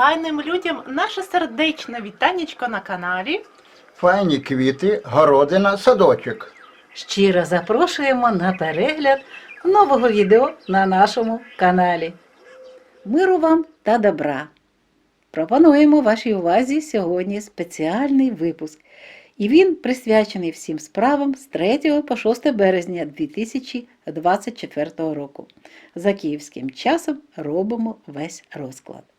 файним людям наше сердечне вітанечко на каналі. Файні квіти, городина, садочок. Щиро запрошуємо на перегляд нового відео на нашому каналі. Миру вам та добра! Пропонуємо вашій увазі сьогодні спеціальний випуск. І він присвячений всім справам з 3 по 6 березня 2024 року. За київським часом робимо весь розклад.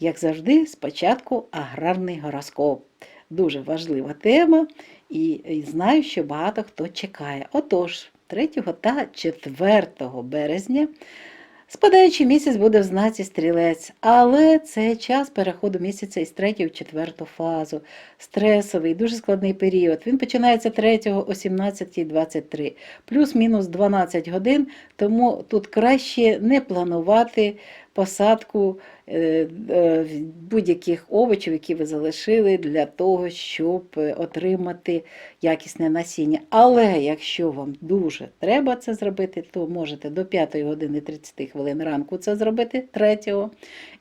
Як завжди, спочатку аграрний гороскоп. Дуже важлива тема, і, знаю, що багато хто чекає. Отож, 3 та 4 березня спадаючий місяць буде в знаці стрілець, але це час переходу місяця із 3 в 4 фазу. Стресовий, дуже складний період. Він починається 3 о 17.23, плюс-мінус 12 годин, тому тут краще не планувати посадку е, е, будь-яких овочів, які ви залишили для того, щоб е, отримати якісне насіння. Але якщо вам дуже треба це зробити, то можете до 5 години 30 хвилин ранку це зробити 3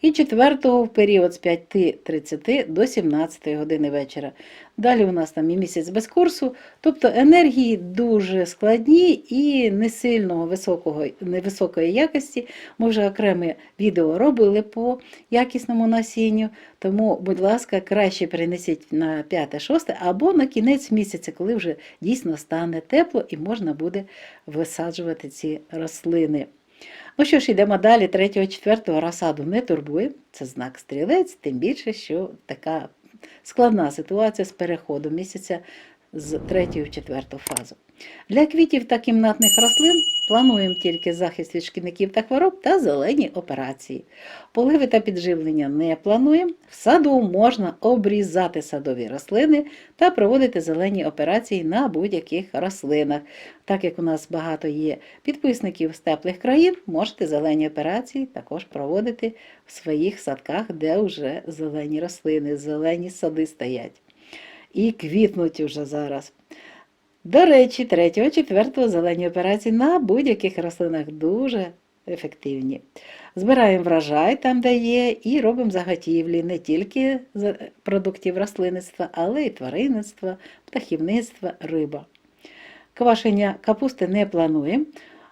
і 4 в період з 5.30 до 17 години вечора. Далі у нас там і місяць без курсу, тобто енергії дуже складні і не сильного високого, невисокої якості. Ми вже окреме відео робили по якісному насінню, тому, будь ласка, краще перенесіть на 5-6 або на кінець місяця, коли вже дійсно стане тепло і можна буде висаджувати ці рослини. Ну що ж, йдемо далі. 3-4 розсаду не турбує, це знак стрілець, тим більше, що така складна ситуація з переходом місяця з 3 в 4 фазу. Для квітів та кімнатних рослин плануємо тільки захист від шкідників та хвороб та зелені операції. Поливи та підживлення не плануємо. В саду можна обрізати садові рослини та проводити зелені операції на будь-яких рослинах. Так як у нас багато є підписників з теплих країн, можете зелені операції також проводити в своїх садках, де вже зелені рослини, зелені сади стоять. І квітнуть уже зараз. До речі, 3-4 зелені операції на будь-яких рослинах дуже ефективні. Збираємо врожай там, де є, і робимо заготівлі не тільки з продуктів рослинництва, але й тваринництва, птахівництва, риба. Квашення капусти не плануємо.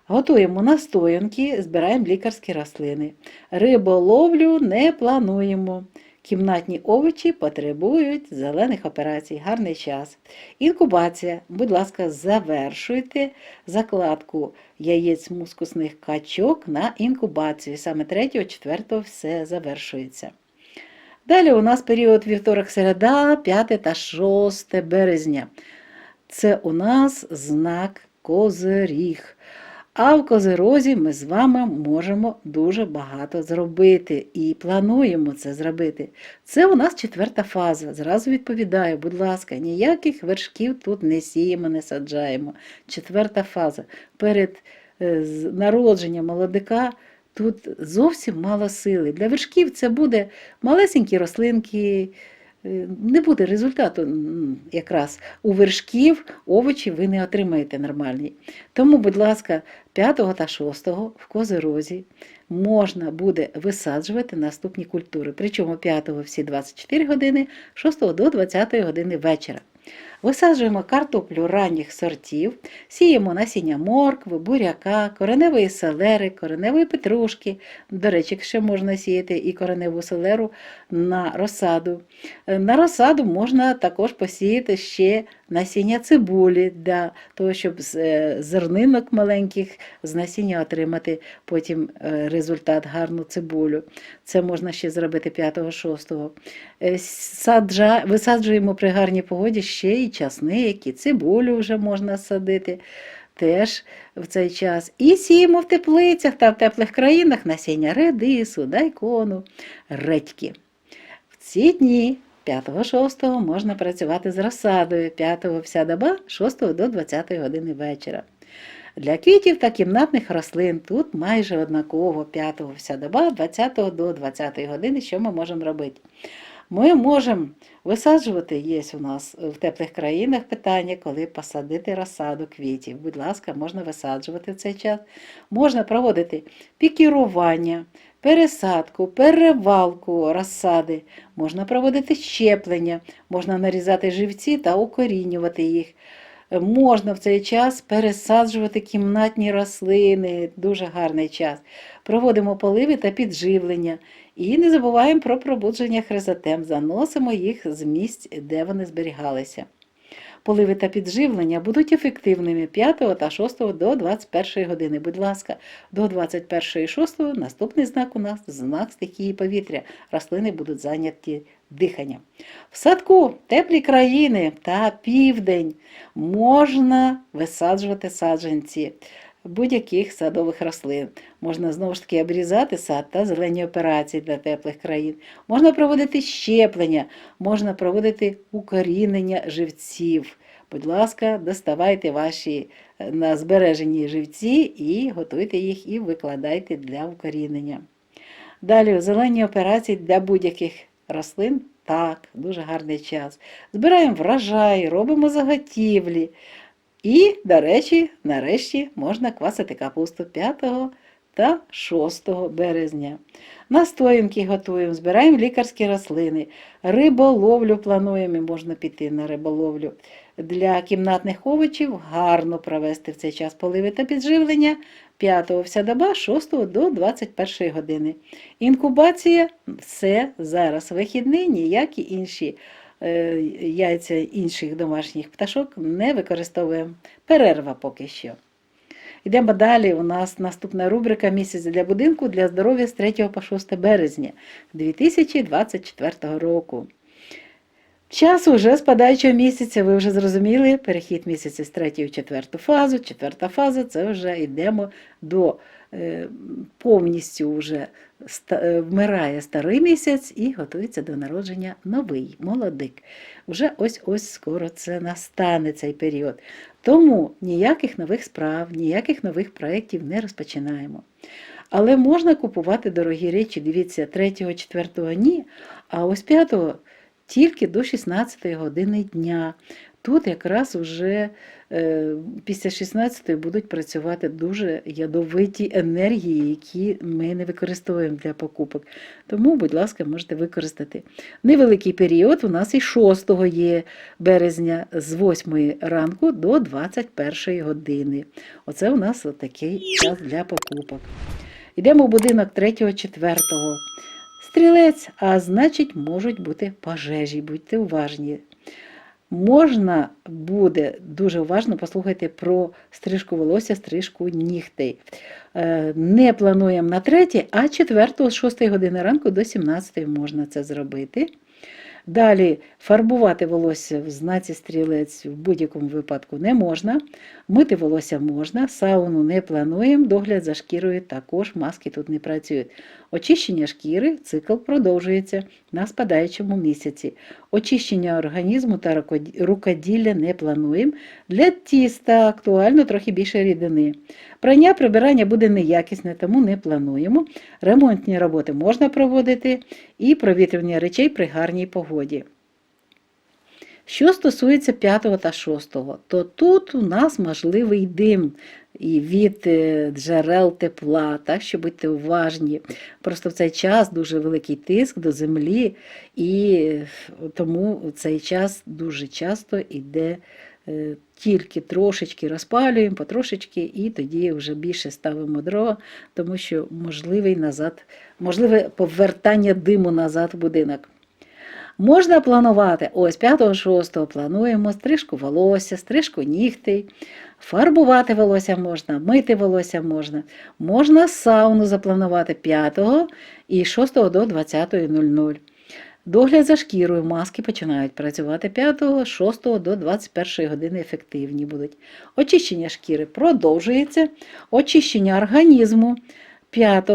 Готуємо настоянки, збираємо лікарські рослини. Риболовлю не плануємо. Кімнатні овочі потребують зелених операцій. Гарний час. Інкубація. Будь ласка, завершуйте закладку яєць мускусних качок на інкубацію. Саме 3-4 все завершується. Далі у нас період вівторок-середа, 5 та 6 березня. Це у нас знак Козиріг. А в Козирозі ми з вами можемо дуже багато зробити і плануємо це зробити. Це у нас четверта фаза. Зразу відповідаю, будь ласка, ніяких вершків тут не сіємо, не саджаємо. Четверта фаза. Перед е, народженням молодика тут зовсім мало сили. Для вершків це буде малесенькі рослинки. Е, Не буде результату якраз у вершків овочі ви не отримаєте нормальні. Тому, будь ласка, 5 та 6 в Козирозі можна буде висаджувати наступні культури. Причому 5 всі 24 години, 6 до 20 години вечора. Висаджуємо картоплю ранніх сортів, сіємо насіння моркви, буряка, кореневої селери, кореневої петрушки. До речі, ще можна сіяти і кореневу селеру на розсаду. Е, На розсаду можна також посіяти ще насіння цибулі для того, щоб з е, зернинок маленьких з насіння отримати потім е, результат гарну цибулю. Це можна ще зробити 5-6. Е, висаджуємо при гарній погоді ще і часник, і цибулю вже можна садити теж в цей час. І сіємо в теплицях та в теплих країнах насіння редису, дайкону, редьки. В ці дні 5-6 можна працювати з розсадою, 5 вся доба, 6 до 20 години вечора. Для квітів та кімнатних рослин тут майже однаково 5 вся доба, 20 до 20 години, що ми можемо робити. Ми можемо висаджувати, є у нас в теплих країнах питання, коли посадити розсаду квітів. Будь ласка, можна висаджувати в цей час. Можна проводити пікірування. Пересадку, перевалку розсади, можна проводити щеплення, можна нарізати живці та укорінювати їх. Можна в цей час пересаджувати кімнатні рослини, дуже гарний час. Проводимо поливи та підживлення. І не забуваємо про пробудження хризотем, заносимо їх з місць, де вони зберігалися. Поливи та підживлення будуть ефективними 5 та 6 до 21 години. Будь ласка, до 21 6 наступний знак у нас знак стихії повітря. Рослини будуть зайняті диханням. В садку теплі країни та південь можна висаджувати саджанці будь-яких садових рослин. Можна знову ж таки обрізати сад та зелені операції для теплих країн. Можна проводити щеплення, можна проводити укорінення живців. Будь ласка, доставайте ваші е, на збережені живці і готуйте їх і викладайте для укорінення. Далі зелені операції для будь-яких рослин. Так, дуже гарний час. Збираємо врожай, робимо заготівлі. І, до речі, нарешті можна квасити капусту 5 та 6 березня. Настоянки готуємо, збираємо лікарські рослини, риболовлю плануємо, і можна піти на риболовлю. Для кімнатних овочів гарно провести в цей час поливи та підживлення 5 вся доба 6 до 21 години. Інкубація все зараз. Вихідний, ніякі інші яйця інших домашніх пташок не використовуємо. Перерва поки що. Йдемо далі. У нас наступна рубрика Місяць для будинку для здоров'я з 3 по 6 березня 2024 року. Час уже спадаючого місяця, ви вже зрозуміли, перехід місяця з 3 в 4 фазу. Четверта фаза це вже йдемо до е, повністю вже е, вмирає старий місяць і готується до народження новий, молодик. Вже ось-ось скоро це настане цей період. Тому ніяких нових справ, ніяких нових проєктів не розпочинаємо. Але можна купувати дорогі речі, дивіться, 3-4 ні, а ось 5 тільки до 16 години дня. Тут якраз вже е, після 16 будуть працювати дуже ядовиті енергії, які ми не використовуємо для покупок. Тому, будь ласка, можете використати. Невеликий період у нас і 6 є березня з 8 ранку до 21 години. Оце у нас такий час для покупок. Йдемо в будинок 3-4. Стрілець, а значить, можуть бути пожежі, будьте уважні. Можна буде дуже уважно послухати про стрижку волосся, стрижку нігтей. Е, Не плануємо на 3, а 4 з 6 години ранку до 17 можна це зробити. Далі фарбувати волосся в знаці стрілець в будь-якому випадку не можна. Мити волосся можна, сауну не плануємо, догляд за шкірою також маски тут не працюють. Очищення шкіри цикл продовжується на спадаючому місяці. Очищення організму та рукоділля не плануємо. Для тіста актуально трохи більше рідини. Прання прибирання буде неякісне, тому не плануємо. Ремонтні роботи можна проводити і провітрювання речей при гарній погоді. Що стосується 5 та 6, то тут у нас можливий дим і від е, джерел тепла, так що будьте уважні. Просто в цей час дуже великий тиск до землі, і е, тому цей час дуже часто йде е, тільки трошечки розпалюємо, потрошечки, і тоді вже більше ставимо дрова, тому що можливий назад, можливе повертання диму назад в будинок. Можна планувати, ось 5-6 плануємо стрижку волосся, стрижку нігтей, фарбувати волосся можна, мити волосся можна. Можна сауну запланувати 5 і 6 до 20.00. Догляд за шкірою маски починають працювати 5, 6 до 21 години ефективні будуть. Очищення шкіри продовжується. Очищення організму 5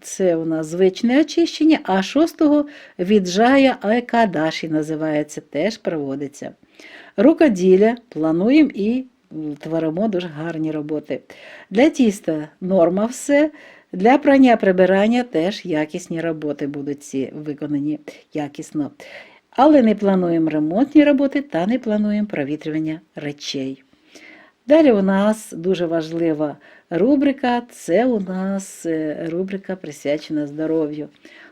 це у нас звичне очищення, а 6-го віджая Айкадаші називається, теж проводиться. Рукоділля плануємо і творимо дуже гарні роботи. Для тіста норма все. Для прання прибирання теж якісні роботи будуть ці виконані якісно. Але не плануємо ремонтні роботи та не плануємо провітрювання речей. Далі у нас дуже важлива рубрика це у нас е, рубрика присвячена здоров'ю.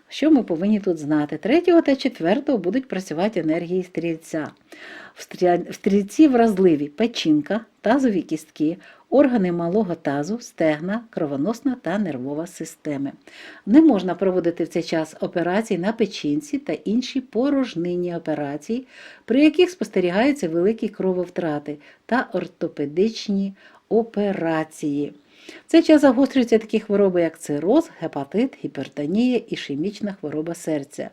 Що ми повинні тут знати? 3 та 4 будуть працювати енергії стрільця. В стрільці вразливі печінка, тазові кістки, органи малого тазу, стегна, кровоносна та нервова системи. Не можна проводити в цей час операцій на печінці та інші порожнинні операції, при яких спостерігаються великі крововтрати та ортопедичні операції. В цей час загострюються такі хвороби, як цироз, гепатит, гіпертонія, ішемічна хвороба серця.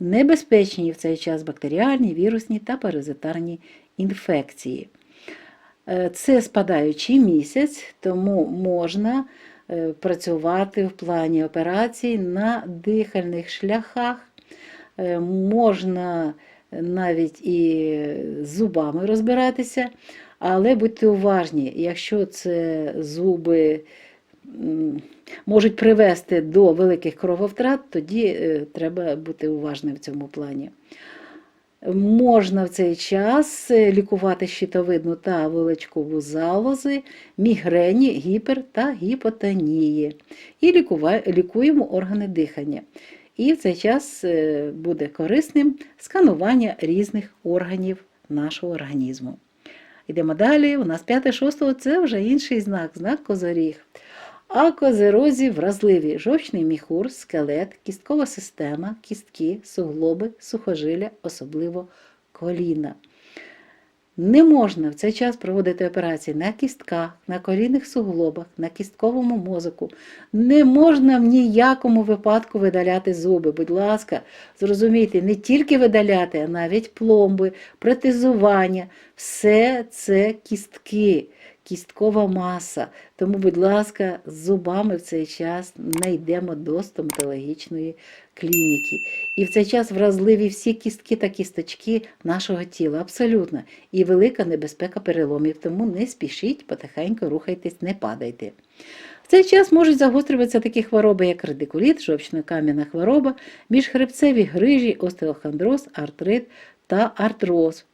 Небезпечні в цей час бактеріальні, вірусні та паразитарні інфекції. Е, Це спадаючий місяць, тому можна е, працювати в плані операцій на дихальних шляхах, Е, можна навіть і зубами розбиратися, але будьте уважні, якщо це зуби можуть привести до великих крововтрат, тоді е, треба бути уважним в цьому плані. Можна в цей час е, лікувати щитовидну та виличкову залози, мігрені, гіпер та гіпотонії. І лікуємо органи дихання. І в цей час е, буде корисним сканування різних органів нашого організму. Йдемо далі. У нас 5-6 це вже інший знак, знак козоріг. А козерозі вразливі жовчний міхур, скелет, кісткова система, кістки, суглоби, сухожилля, особливо коліна. Не можна в цей час проводити операції на кістках, на корінних суглобах, на кістковому мозоку. Не можна в ніякому випадку видаляти зуби. Будь ласка, зрозумійте, не тільки видаляти, а навіть пломби, протезування. Все це кістки, кісткова маса. Тому, будь ласка, з зубами в цей час не йдемо до стоматологічної клініки. І в цей час вразливі всі кістки та кісточки нашого тіла, абсолютно. І велика небезпека переломів. Тому не спішіть, потихеньку рухайтесь, не падайте. В цей час можуть загострюватися такі хвороби, як радикуліт, жовчно-кам'яна хвороба, міжхребцеві грижі, остеохондроз, артрит та артроз.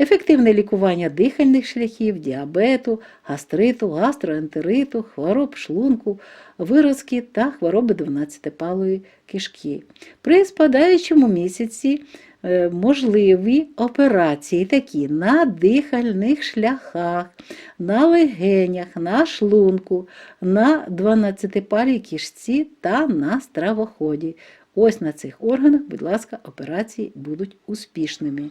Ефективне лікування дихальних шляхів, діабету, гастриту, гастроентериту, хвороб шлунку, виразки та хвороби 12-палої кишки. При спадаючому місяці е, можливі операції такі на дихальних шляхах, на легенях, на шлунку, на 12-палій кишці та на стравоході. Ось на цих органах, будь ласка, операції будуть успішними.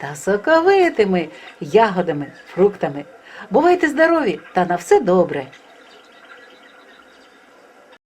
та соковитими ягодами, фруктами. Бувайте здорові та на все добре!